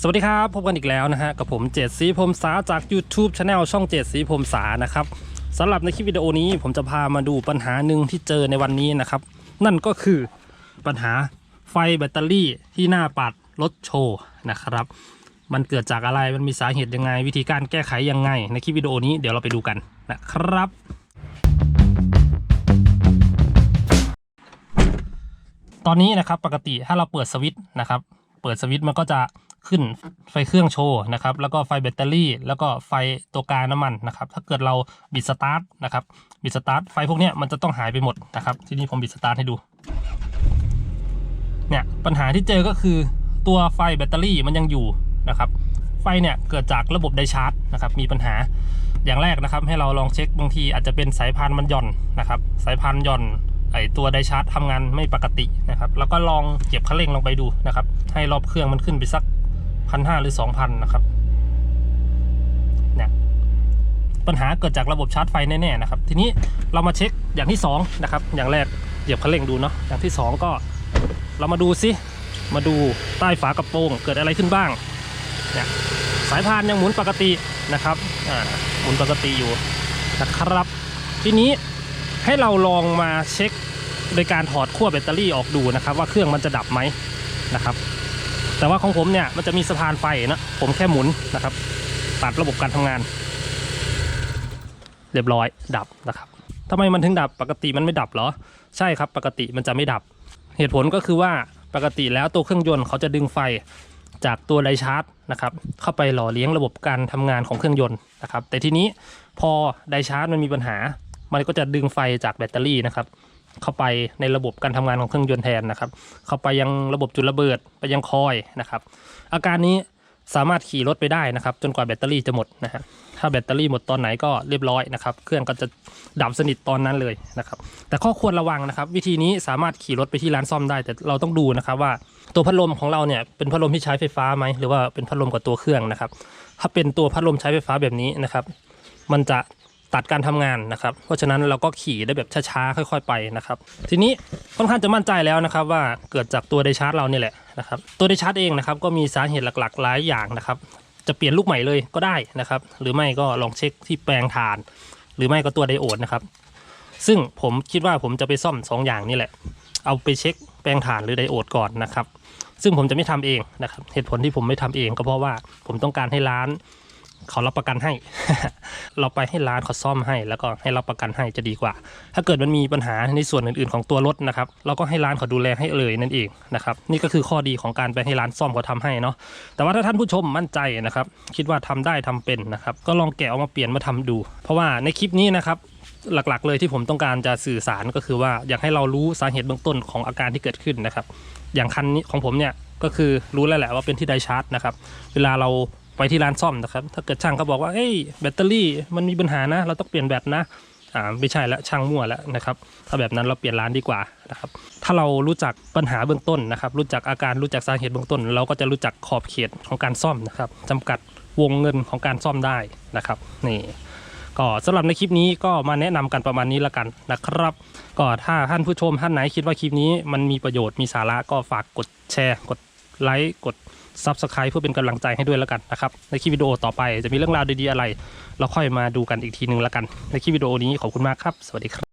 สวัสดีครับ พบกันอีกแล้วนะฮะกับผมเจดสีพรมสาจาก YouTube Channel ช่องเจดสีพรมสานะครับสำหรับในคลิปวิดีโอนี้ผมจะพามาดูปัญหาหนึ่งที่เจอในวันนี้นะครับ นั่นก็คือปัญหาไฟแบตเตอรี่ที่หน้าปัดรถโชว์นะครับ มันเกิดจากอะไรมันมีสาเหตุยังไง วิธีการแก้ไขยังไง ในคลิปวิดีโอนี้เดี๋ยวเราไปดูกันนะครับตอนนี้นะครับปกติถ้าเราเปิดสวิตช์นะครับ เปิดสวิตช์มันก็จะ ขึ้นไฟเครื่องโชว์นะครับ แล้วก็ไฟแบตเตอรี่ แล้วก็ไฟตัวกลางน้ำมันนะครับ ถ้าเกิดเราบิดสตาร์ทนะครับ บิดสตาร์ทไฟพวกนี้มันจะต้องหายไปหมดนะครับ ที่นี้ผมบิดสตาร์ทให้ดู เนี่ยปัญหาที่เจอก็คือตัวไฟแบตเตอรี่มันยังอยู่นะครับ ไฟเนี่ยเกิดจากระบบไดชาร์จนะครับ มีปัญหาอย่างแรกนะครับ ให้เราลองเช็คบางทีอาจจะเป็นสายพานมันหย่อนนะครับ สายพานหย่อนไอตัวไดชาร์จทำงานไม่ปกตินะครับ แล้วก็ลองเก็บคันเร่งลงไปดูนะครับ ให้รอบเครื่องมันขึ้นไปสัก พันห้าหรือสองพันนะครับ เนี่ย ปัญหาเกิดจากระบบชาร์จไฟแน่ๆนะครับ ทีนี้เรามาเช็คอย่างที่สองนะครับ อย่างแรกเหยียบคันเร่งดูเนาะ อย่างที่สองก็เรามาดูซิมาดูใต้ฝากระโปรงเกิดอะไรขึ้นบ้าง เนี่ยสายพานยังหมุนปกตินะครับ อ่า หมุนปกติอยู่นะครับ ทีนี้ให้เราลองมาเช็คโดยการถอดขั้วแบตเตอรี่ออกดูนะครับ ว่าเครื่องมันจะดับไหมนะครับ แต่ว่าของผมเนี่ยมันจะมีสะพานไฟนะผมแค่หมุนนะครับ ตัดระบบการทำงาน เรียบร้อยดับนะครับทำไมมันถึงดับปกติมันไม่ดับเหรอ ใช่ครับปกติมันจะไม่ดับ เหตุผลก็คือว่าปกติแล้วตัวเครื่องยนต์เขาจะดึงไฟจากตัวไดชาร์จนะครับเข้าไปหล่อเลี้ยงระบบการทำงานของเครื่องยนต์นะครับแต่ทีนี้พอไดชาร์จมันมีปัญหา มันก็จะดึงไฟจากแบตเตอรี่นะครับ เข้าไปในระบบการทำงานของเครื่องยนต์แทนนะครับ เข้าไปยังระบบจุดระเบิดไปยังคอยนะครับ อาการนี้สามารถขี่รถไปได้นะครับ จนกว่าแบตเตอรี่จะหมดนะฮะถ้าแบตเตอรี่หมดตอนไหนก็เรียบร้อยนะครับ เครื่องก็จะดับสนิทตอนนั้นเลยนะครับ แต่ข้อควรระวังนะครับ วิธีนี้สามารถขี่รถไปที่ร้านซ่อมได้ แต่เราต้องดูนะครับว่าตัวพัดลมของเราเนี่ยเป็นพัดลมที่ใช้ไฟฟ้าไหมหรือว่าเป็นพัดลมกับตัวเครื่องนะครับ ถ้าเป็นตัวพัดลมใช้ไฟฟ้าแบบนี้นะครับ มันจะ ตัดการทำงานนะครับ เพราะฉะนั้นเราก็ขี่ได้แบบช้าๆค่อย ๆ ไปนะครับ ทีนี้ค่อนข้างจะมั่นใจแล้วนะครับ ว่าเกิดจากตัวไดชาร์จเราเนี่แหละนะครับตัวไดชาร์จเองนะครับก็มีสาเหตุหลักๆ หลายอย่างนะครับ จะเปลี่ยนลูกใหม่เลยก็ได้นะครับ หรือไม่ก็ลองเช็คที่แปลงถ่าน หรือไม่ก็ตัวไดโอดนะครับ ซึ่งผมคิดว่าผมจะไปซ่อมสองอย่างนี่แหละ เอาไปเช็คแปลงถ่านหรือไดโอดก่อนนะครับ ซึ่งผมจะไม่ทำเองนะครับ เหตุผลที่ผมไม่ทำเองก็เพราะว่าผมต้องการให้ร้าน เขารับประกันให้ เราไปให้ร้านเขาซ่อมให้ แล้วก็ให้รับประกันให้จะดีกว่า ถ้าเกิดมันมีปัญหาในส่วนอื่นๆของตัวรถนะครับ เราก็ให้ร้านเขาดูแลให้เลยนั่นเองนะครับ นี่ก็คือข้อดีของการไปให้ร้านซ่อมเขาทำให้เนาะ แต่ว่าถ้าท่านผู้ชมมั่นใจนะครับ คิดว่าทำได้ทำเป็นนะครับ ก็ลองแกะเอามาเปลี่ยนมาทำดู เพราะว่าในคลิปนี้นะครับหลักๆ เลยที่ผมต้องการจะสื่อสารก็คือว่าอยากให้เรารู้สาเหตุเบื้องต้นของอาการที่เกิดขึ้นนะครับ อย่างคันนี้ของผมเนี่ยก็คือรู้แล้วแหละว่าเป็นที่ไดชาร์จนะครับ เวลาเรา ไปที่ร้านซ่อมนะครับ ถ้าเกิดช่างเขาบอกว่าเอ้ยแบตเตอรี่มันมีปัญหานะ เราต้องเปลี่ยนแบตนะอ่าไม่ใช่แล้วช่างมั่วแล้วนะครับ ถ้าแบบนั้นเราเปลี่ยนร้านดีกว่านะครับ ถ้าเรารู้จักปัญหาเบื้องต้นนะครับ รู้จักอาการรู้จักสาเหตุเบื้องต้น เราก็จะรู้จักขอบเขตของการซ่อมนะครับจำกัดวงเงินของการซ่อมได้นะครับนี่ก็สำหรับในคลิปนี้ก็มาแนะนำกันประมาณนี้ละกันนะครับ ก็ถ้าท่านผู้ชมท่านไหนคิดว่าคลิปนี้มันมีประโยชน์มีสาระก็ฝากกดแชร์กด ไลค์กด Subscribe เพื่อเป็นกำลังใจให้ด้วยแล้วกันนะครับ ในคลิปวิดีโอต่อไปจะมีเรื่องราวดีๆอะไร เราค่อยมาดูกันอีกทีนึงแล้วกัน ในคลิปวิดีโอนี้ขอบคุณมากครับ สวัสดีครับ